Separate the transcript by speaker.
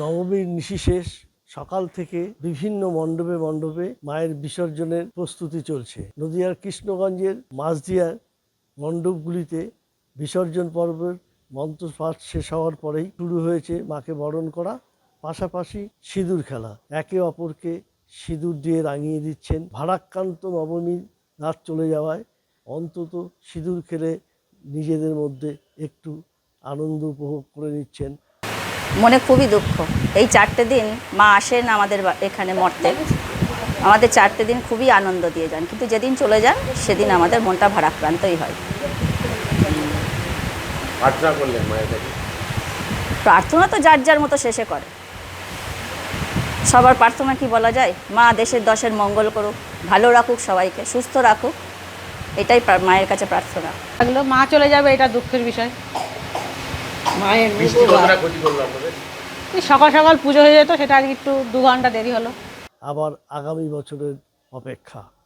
Speaker 1: নবমীর নিশি শেষ, সকাল থেকে বিভিন্ন মণ্ডপে মণ্ডপে মায়ের বিসর্জনের প্রস্তুতি চলছে। নদিয়ার কৃষ্ণগঞ্জের মাঝদিয়ার মণ্ডপগুলিতে বিসর্জন পর্বের মন্ত্রপাঠ শেষ হওয়ার পরেই শুরু হয়েছে মাকে বরণ করা, পাশাপাশি সিঁদুর খেলা। একে অপরকে সিঁদুর দিয়ে রাঙিয়ে দিচ্ছেন। ভারাক্রান্ত নবমীর রাত চলে যাওয়ায় অন্তত সিঁদুর খেলে নিজেদের মধ্যে একটু আনন্দ উপভোগ করে নিচ্ছেন
Speaker 2: মনে খুবই দুঃখ। এই চারটে দিন মা আসেন আমাদের এখানে মর্তে। আমাদের চারটে দিন খুবই আনন্দ দিয়ে যান। কিন্তু যেদিন চলে যান সেদিন আমাদের মনটা ভারাক্রান্তই হয়।
Speaker 3: প্রার্থনা
Speaker 2: তো যার যার মতো শেষে করে। সবার প্রার্থনা কি বলা যায়? মা দেশের দশের মঙ্গল করুক ভালো রাখুক সবাইকে সুস্থ রাখুক। এটাই মায়ের কাছে প্রার্থনা।
Speaker 4: মা চলে যাবে এটা দুঃখের বিষয়। মায়ের সকাল সকাল পুজো হয়ে যেত সেটা আজকে একটু দু ঘণ্টা দেরি হলো।
Speaker 1: আবার আগামী বছরের অপেক্ষা।